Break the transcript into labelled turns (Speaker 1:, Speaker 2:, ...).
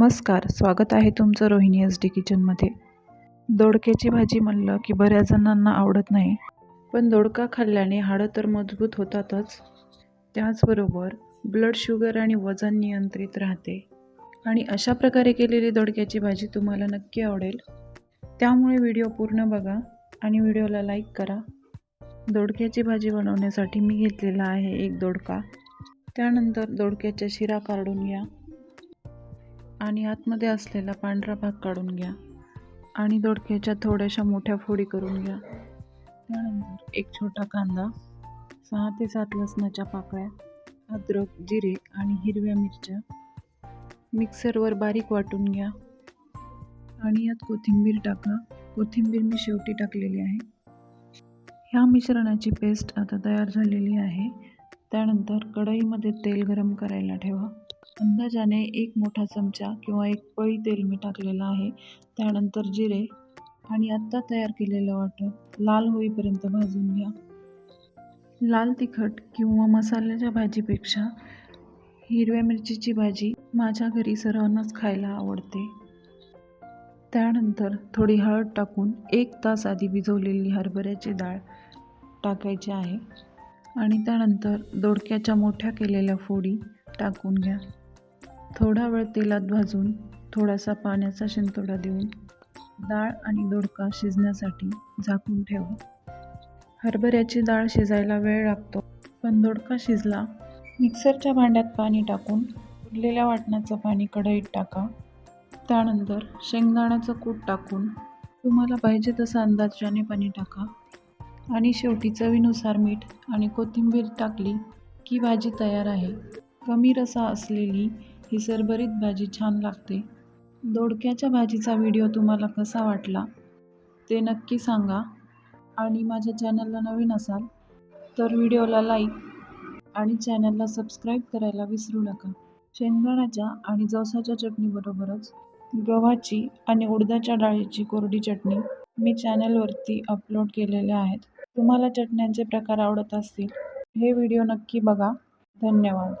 Speaker 1: नमस्कार स्वागत आहे तुमचं रोहिणी एस डी किचनमध्ये दोडक्याची भाजी म्हणलं की बऱ्याच जणांना आवडत नाही पण दोडका खाल्ल्याने हाडं तर मजबूत होतातच. त्याचबरोबर ब्लड शुगर आणि वजन नियंत्रित राहते. आणि अशा प्रकारे केलेली दोडक्याची भाजी तुम्हाला नक्की आवडेल. त्यामुळे व्हिडिओ पूर्ण बघा आणि व्हिडिओला लाईक करा. दोडक्याची भाजी बनवण्यासाठी मी घेतलेला आहे एक दोडका. त्यानंतर दोडक्याच्या शिरा काढून घ्या. आणि आतमध्ये असलेला पांढरा भाग काढून घ्या. आणि दोडक्याच्या थोड्याशा मोठ्या फोडी करून घ्या. त्यानंतर एक छोटा कांदा सहा ते सात लसणाच्या पाकळ्या अद्रक जिरे आणि हिरव्या मिरच्या मिक्सरवर बारीक वाटून घ्या. आणि यात कोथिंबीर टाका. कोथिंबीर मी शेवटी टाकलेली आहे. ह्या मिश्रणाची पेस्ट आता तयार झालेली आहे. त्यानंतर कढईमध्ये तेल गरम करायला ठेवा. अंदाजाने एक मोठा चमचा किंवा एक पळी तेल मी टाकलेलं आहे. त्यानंतर जिरे आणि आत्ता तयार केलेलं वाटण लाल होईपर्यंत भाजून घ्या. लाल तिखट किंवा मसाल्याच्या भाजीपेक्षा हिरव्या मिरचीची भाजी माझ्या घरी सर्वांनाच खायला आवडते. त्यानंतर थोडी हळद टाकून एक तास आधी भिजवलेली हरभऱ्याची डाळ टाकायची आहे. आणि त्यानंतर दोडक्याच्या मोठ्या केलेल्या फोडी टाकून घ्या. थोडा वेळ तेलात भाजून थोडासा पाण्याचा शिंतोडा देऊन डाळ आणि दोडका शिजण्यासाठी झाकून ठेवा. हरभऱ्याची डाळ शिजायला वेळ लागतो पण दोडका शिजला मिक्सरच्या भांड्यात पाणी टाकून उरलेल्या वाटणाचं पाणी कढईत टाका. त्यानंतर शेंगदाण्याचं कूट टाकून तुम्हाला पाहिजे तसं अंदाजाने पाणी टाका. आणि शेवटी चवीनुसार मीठ आणि कोथिंबीर टाकली की भाजी तयार आहे. कमी रसा असलेली ही सरभरीत भाजी छान लागते. दोडक्याच्या भाजीचा व्हिडिओ तुम्हाला कसा वाटला ते नक्की सांगा. आणि माझ्या चॅनलला नवीन असाल तर व्हिडिओला लाईक आणि चॅनलला सबस्क्राईब करायला विसरू नका. शेंगदाण्याच्या आणि जवसाच्या चटणीबरोबरच गव्हाची आणि उडदाच्या डाळीची कोरडी चटणी मी चॅनलवरती अपलोड केलेल्या आहेत. तुम्हाला चटण्यांचे प्रकार आवडत असतील हे व्हिडिओ नक्की बघा. धन्यवाद.